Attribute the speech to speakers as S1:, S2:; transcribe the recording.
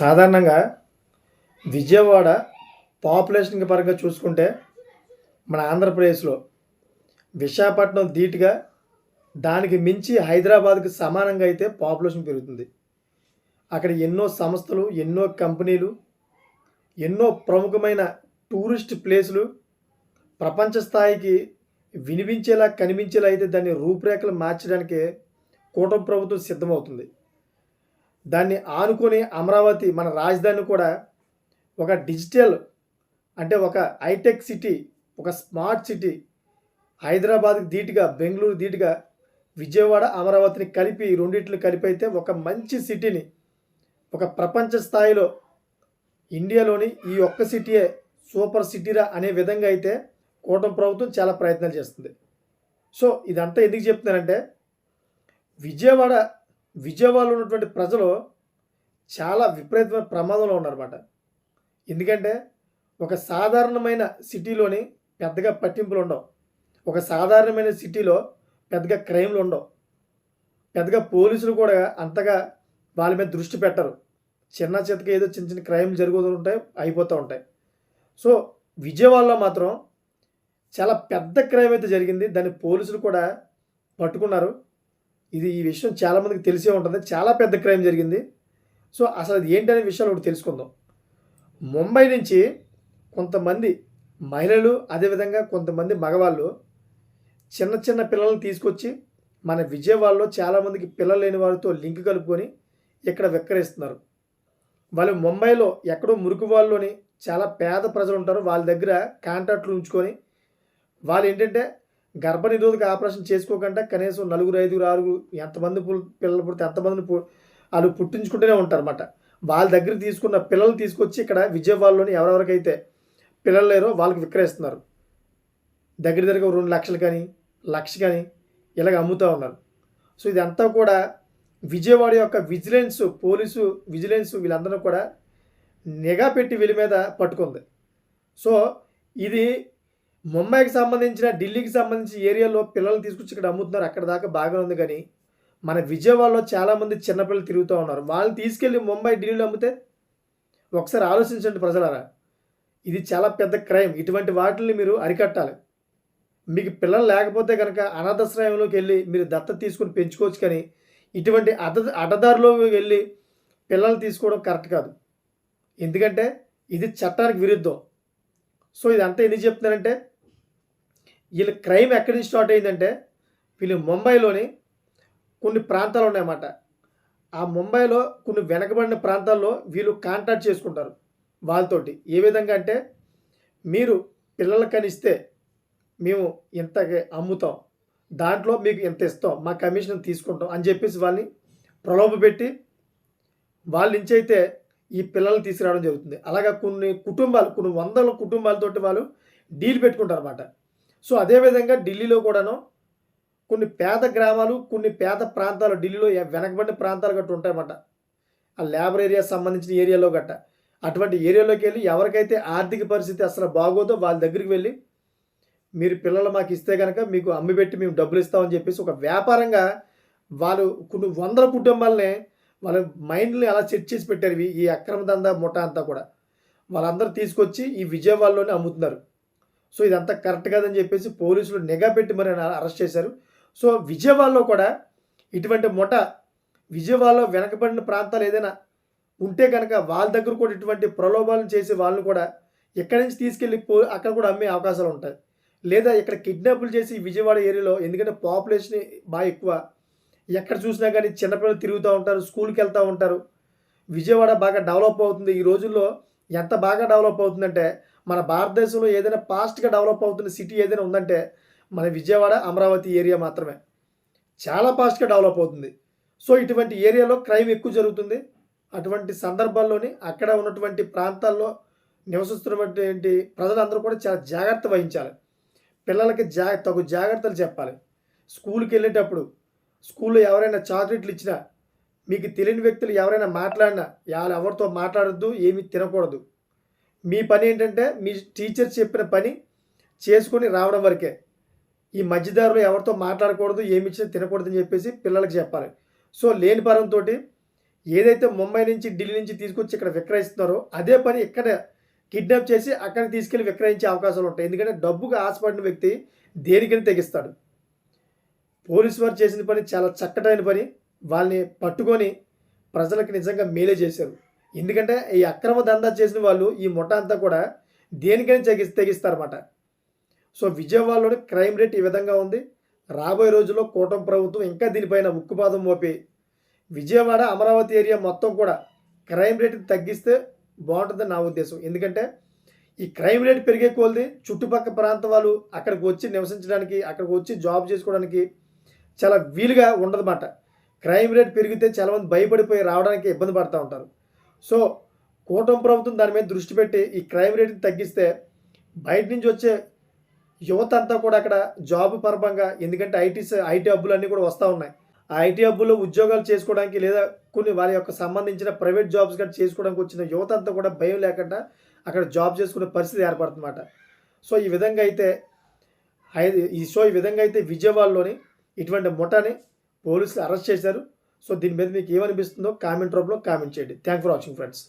S1: సాధారణంగా విజయవాడ పాపులేషన్ పరంగా చూసుకుంటే మన ఆంధ్రప్రదేశ్లో విశాఖపట్నం ధీటుగా దానికి మించి హైదరాబాద్కి సమానంగా అయితే పాపులేషన్ పెరుగుతుంది. అక్కడ ఎన్నో సంస్థలు ఎన్నో కంపెనీలు ఎన్నో ప్రముఖమైన టూరిస్ట్ ప్లేసులు ప్రపంచ స్థాయికి వినిపించేలా కనిపించేలా అయితే దాన్ని రూపురేఖలు మార్చడానికి కూటమి ప్రభుత్వం సిద్ధమవుతుంది. దాన్ని ఆనుకొని అమరావతి మన రాజధాని కూడా ఒక డిజిటల్ అంటే ఒక హైటెక్ సిటీ ఒక స్మార్ట్ సిటీ హైదరాబాద్కి ధీటుగా బెంగళూరు ధీటుగా విజయవాడ అమరావతిని కలిపి ఈ రెండింటిని కలిపి అయితే ఒక మంచి సిటీని ఒక ప్రపంచ స్థాయిలో ఇండియాలోని ఈ ఒక్క సిటీయే సూపర్ సిటీరా అనే విధంగా అయితే కూటమి ప్రభుత్వం చాలా ప్రయత్నాలు చేస్తుంది. సో ఇదంతా ఎందుకు చెప్తున్నానంటే విజయవాడ విజయవాడలో ఉన్నటువంటి ప్రజలు చాలా విపరీతమైన ప్రమాదంలో ఉన్నారన్నమాట. ఎందుకంటే ఒక సాధారణమైన సిటీలోని పెద్దగా పట్టింపులు ఉండవు. ఒక సాధారణమైన సిటీలో పెద్దగా క్రైమ్లు ఉండవు. పెద్దగా పోలీసులు కూడా అంతగా వాళ్ళ మీద దృష్టి పెట్టరు. చిన్న చితక ఏదో చిన్న చిన్న క్రైమ్ జరుగుతూ ఉంటాయి అయిపోతూ ఉంటాయి. సో విజయవాడలో మాత్రం చాలా పెద్ద క్రైమ్ అయితే జరిగింది. దాన్ని పోలీసులు కూడా పట్టుకున్నారు. ఇది ఈ విషయం చాలామందికి తెలిసే ఉంటుంది. చాలా పెద్ద క్రైమ్ జరిగింది. సో అసలు అది ఏంటనే విషయాలు ఒకటి తెలుసుకుందాం. ముంబై నుంచి కొంతమంది మహిళలు అదేవిధంగా కొంతమంది మగవాళ్ళు చిన్న చిన్న పిల్లల్ని తీసుకొచ్చి మన విజయవాడలో చాలామందికి పిల్లలు లేని వారితో లింక్ కలుపుకొని ఇక్కడ విక్రయిస్తున్నారు వాళ్ళు ముంబైలో ఎక్కడో మురికి వాళ్ళలోని చాలా పేద ప్రజలు ఉంటారు. వాళ్ళ దగ్గర కాంట్రాక్ట్లు ఉంచుకొని వాళ్ళు ఏంటంటే గర్భ నిరోధక ఆపరేషన్ చేసుకోకుండా కనీసం నలుగురు ఐదుగురు ఆరుగురు ఎంతమంది పిల్లలు పుడితే ఎంతమందిని వాళ్ళు పుట్టించుకుంటూనే ఉంటారన్నమాట. వాళ్ళ దగ్గర తీసుకున్న పిల్లలు తీసుకొచ్చి ఇక్కడ విజయవాడలోని ఎవరెవరికైతే పిల్లలు లేరో వాళ్ళకి విక్రయిస్తున్నారు. దగ్గర దగ్గర రెండు లక్షలు కానీ లక్ష కానీ ఇలాగ అమ్ముతూ ఉన్నారు. సో ఇదంతా కూడా విజయవాడ యొక్క విజిలెన్స్ పోలీసు విజిలెన్స్ వీళ్ళందరూ కూడా నిఘా పెట్టి వీళ్ళ మీద పట్టుకుంది. సో ఇది ముంబైకి సంబంధించిన ఢిల్లీకి సంబంధించిన ఏరియాలో పిల్లలు తీసుకొచ్చి ఇక్కడ అమ్ముతున్నారు. అక్కడ దాకా బాగా ఉంది కానీ మన విజయవాడలో చాలామంది చిన్నపిల్లలు తిరుగుతూ ఉన్నారు. వాళ్ళని తీసుకెళ్ళి ముంబై ఢిల్లీలో అమ్మితే ఒకసారి ఆలోచించండి ప్రజలారా. ఇది చాలా పెద్ద క్రైమ్. ఇటువంటి వాటిని మీరు అరికట్టాలి. మీకు పిల్లలు లేకపోతే కనుక అనాథాశ్రయంలోకి వెళ్ళి మీరు దత్తత తీసుకుని పెంచుకోవచ్చు కానీ ఇటువంటి అద అడ్డదారిలో వెళ్ళి పిల్లలు తీసుకోవడం కరెక్ట్ కాదు. ఎందుకంటే ఇది చట్టానికి విరుద్ధం. సో ఇదంతా ఎందుకు చెప్తున్నానంటే వీళ్ళ క్రైమ్ ఎక్కడి నుంచి స్టార్ట్ అయిందంటే వీళ్ళు ముంబైలోని కొన్ని ప్రాంతాలు ఉన్నాయన్నమాట. ఆ ముంబైలో కొన్ని వెనకబడిన ప్రాంతాల్లో వీళ్ళు కాంటాక్ట్ చేసుకుంటారు వాళ్ళతోటి. ఏ విధంగా అంటే మీరు పిల్లలకి కనిస్తే మేము ఇంతకి అమ్ముతాం. దాంట్లో మీకు ఇంత ఇస్తాం. మా కమిషన్ తీసుకుంటాం అని చెప్పేసి వాళ్ళని ప్రలోభ పెట్టి వాళ్ళ నుంచి అయితే ఈ పిల్లల్ని తీసుకురావడం జరుగుతుంది. అలాగా కొన్ని కుటుంబాలు కొన్ని వందల కుటుంబాలతోటి వాళ్ళు డీల్ పెట్టుకుంటారు అన్నమాట సో అదేవిధంగా ఢిల్లీలో కూడాను కొన్ని పేద గ్రామాలు కొన్ని పేద ప్రాంతాలు ఢిల్లీలో వెనకబడిన ప్రాంతాలు గట్టు ఉంటాయన్నమాట. ఆ లేబర్ ఏరియా సంబంధించిన ఏరియాలో గట్ట అటువంటి ఏరియాలోకి వెళ్ళి ఎవరికైతే ఆర్థిక పరిస్థితి అసలు బాగోదో వాళ్ళ దగ్గరికి వెళ్ళి మీరు పిల్లలు మాకు ఇస్తే కనుక మీకు అమ్మి పెట్టి మేము డబ్బులు ఇస్తామని చెప్పేసి ఒక వ్యాపారంగా వాళ్ళు కొన్ని వందల కుటుంబాలనే వాళ్ళ మైండ్ని అలా సెట్ చేసి పెట్టారు ఈ అక్రమ దందా ముఠా అంతా కూడా. వాళ్ళందరూ తీసుకొచ్చి ఈ విజయవాడలోనే అమ్ముతున్నారు. సో ఇదంతా కరెక్ట్ కాదని చెప్పేసి పోలీసులు నిఘా పెట్టి మరి అరెస్ట్ చేశారు. సో విజయవాడలో కూడా ఇటువంటి ముఠ విజయవాడలో వెనకబడిన ప్రాంతాలు ఏదైనా ఉంటే కనుక వాళ్ళ దగ్గర కూడా ఇటువంటి ప్రలోభాలను చేసే వాళ్ళని కూడా ఎక్కడి నుంచి తీసుకెళ్ళి పో అక్కడ కూడా అమ్మే అవకాశాలు ఉంటాయి. లేదా ఇక్కడ కిడ్నాపులు చేసి విజయవాడ ఏరియాలో ఎందుకంటే పాపులేషన్ బాగా ఎక్కువ. ఎక్కడ చూసినా కానీ చిన్నపిల్లలు తిరుగుతూ ఉంటారు స్కూల్కి వెళ్తూ ఉంటారు. విజయవాడ బాగా డెవలప్ అవుతుంది. ఈ రోజుల్లో ఎంత బాగా డెవలప్ అవుతుందంటే మన భారతదేశంలో ఏదైనా ఫాస్ట్గా డెవలప్ అవుతున్న సిటీ ఏదైనా ఉందంటే మన విజయవాడ అమరావతి ఏరియా మాత్రమే. చాలా ఫాస్ట్గా డెవలప్ అవుతుంది. సో ఇటువంటి ఏరియాలో క్రైమ్ ఎక్కువ జరుగుతుంది. అటువంటి సందర్భాల్లోని అక్కడ ఉన్నటువంటి ప్రాంతాల్లో నివసిస్తున్నటువంటి ప్రజలందరూ కూడా చాలా జాగ్రత్త వహించాలి. పిల్లలకి జా తగు జాగ్రత్తలు చెప్పాలి. స్కూల్కి వెళ్ళేటప్పుడు స్కూల్లో ఎవరైనా చాక్లెట్లు ఇచ్చినా మీకు తెలియని వ్యక్తులు ఎవరైనా మాట్లాడినా వాళ్ళు ఎవరితో మాట్లాడొద్దు ఏమీ తినకూడదు. మీ పని ఏంటంటే మీ టీచర్ చెప్పిన పని చేసుకొని రావడం వరకే. ఈ మధ్యదారులు ఎవరితో మాట్లాడకూడదు ఏమి ఇచ్చినా తినకూడదని చెప్పేసి పిల్లలకు చెప్పాలి. సో లేని పరంతో ఏదైతే ముంబై నుంచి ఢిల్లీ నుంచి తీసుకొచ్చి ఇక్కడ విక్రయిస్తున్నారో అదే పని ఇక్కడ కిడ్నాప్ చేసి అక్కడ తీసుకెళ్ళి విక్రయించే అవకాశాలు ఉంటాయి. ఎందుకంటే డబ్బుకు ఆశపడిన వ్యక్తి దేనికైనా తెగిస్తాడు. పోలీసు వారు చేసిన పని చాలా చక్కటైన పని. వాళ్ళని పట్టుకొని ప్రజలకు నిజంగా మేలే చేశారు. ఎందుకంటే ఈ అక్రమ దందా చేసిన వాళ్ళు ఈ ముఠ అంతా కూడా దేనికైనా తెగి తెగిస్తారన్నమాట. సో విజయవాడలోని క్రైమ్ రేట్ ఈ విధంగా ఉంది. రాబోయే రోజుల్లో కూటమి ప్రభుత్వం ఇంకా దీనిపైన ఉక్కుపాదం మోపి విజయవాడ అమరావతి ఏరియా మొత్తం కూడా క్రైమ్ రేట్ తగ్గిస్తే బాగుంటుందని నా ఉద్దేశం. ఎందుకంటే ఈ క్రైమ్ రేట్ పెరిగే కొలది చుట్టుపక్కల ప్రాంత వాళ్ళు అక్కడికి వచ్చి నివసించడానికి అక్కడికి వచ్చి జాబ్ చేసుకోవడానికి చాలా వీలుగా ఉండదన్నమాట. క్రైమ్ రేట్ పెరిగితే చాలామంది భయపడిపోయి రావడానికి ఇబ్బంది పడుతూ ఉంటారు. సో కూటమి ప్రభుత్వం దాని మీద దృష్టి పెట్టి ఈ క్రైమ్ రేట్ని తగ్గిస్తే బయట నుంచి వచ్చే యువత అంతా కూడా అక్కడ జాబ్ పరపంగా ఎందుకంటే ఐటీ ఐటీ హబ్బులు అన్నీ కూడా వస్తూ ఉన్నాయి. ఆ ఐటీ హబ్బుల్లో ఉద్యోగాలు చేసుకోవడానికి లేదా కొన్ని వారి యొక్క సంబంధించిన ప్రైవేట్ జాబ్స్ కూడా చేసుకోవడానికి వచ్చిన యువత అంతా కూడా భయం లేకుండా అక్కడ జాబ్ చేసుకునే పరిస్థితి ఏర్పడుతుందన్నమాట. సో ఈ విధంగా అయితే ఈ సో ఈ విధంగా అయితే విజయవాడలోని ఇటువంటి ముఠాని పోలీసులు అరెస్ట్ చేశారు. సో దీని మీద మీకు ఏమనిపిస్తుందో కామెంట్ రూపంలో కామెంట్ చేయండి. Thank for watching friends